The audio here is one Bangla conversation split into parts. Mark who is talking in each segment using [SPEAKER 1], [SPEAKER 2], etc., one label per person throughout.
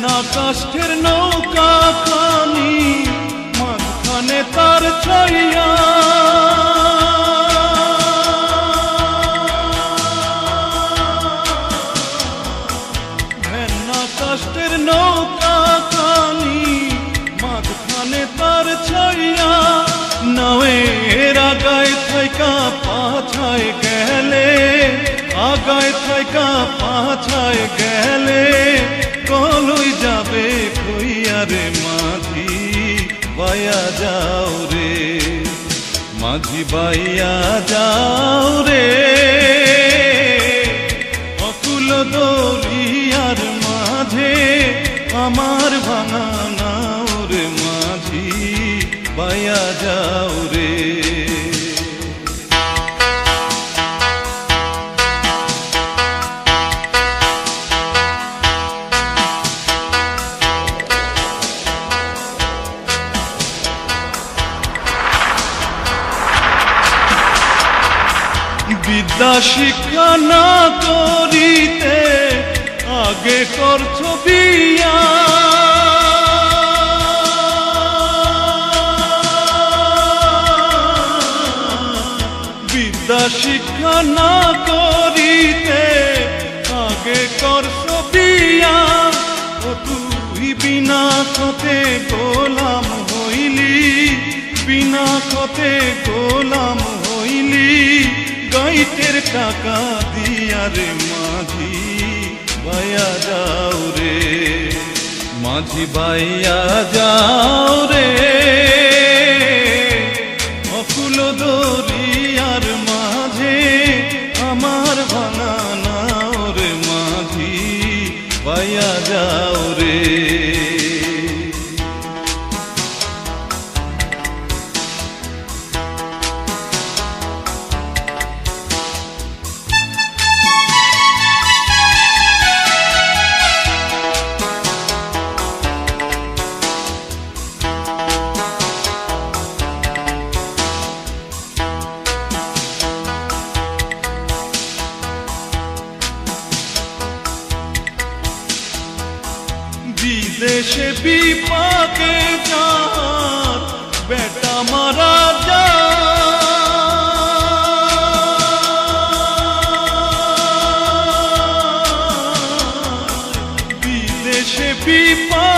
[SPEAKER 1] ভেন্না কষ্টের নৌকা পানি মাঝখানে তার ছইয়া রে মাঝি, বাইয়া যাও রে। মাঝি বাইয়া যাও রে। অকুল আর মাঝে আমার ভাঙা নাও রে মাঝি, বাইয়া যাও বিদ্যা শিক্ষা না করিতে আগে করছ বিয়া। বিদ্যা শিক্ষা না করিতে আগে করছ বিয়া। ও তুই বিনা কতে গোলাম হইলি, বিনা কতে গোলাম গাইতের টাকা দিয়া রে মাঝি বাইয়া যাও রে। মাঝি বাইয়া যাও রে। অকুল দরিয়ার মাঝে আমার ভাঙা নাও রে মাঝি বাইয়া যাও রে। বিদেশে বিপাকে যার বেটা মারা যা বিদেশে বিপাকে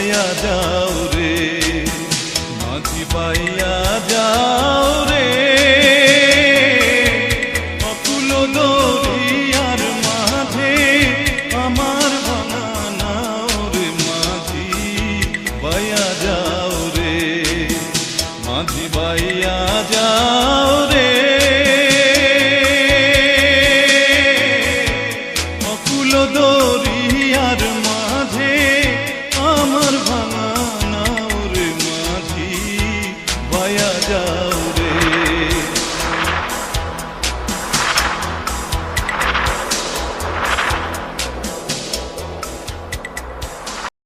[SPEAKER 1] পাইয়া যাও রে মাঝি পাইয়া যাও রে। অকুল দরিয়ার মাঝে আমার বানাও রে মাঝি পাইয়া যাও রে মাঝি পাইয়া যাও রে। অকুল আর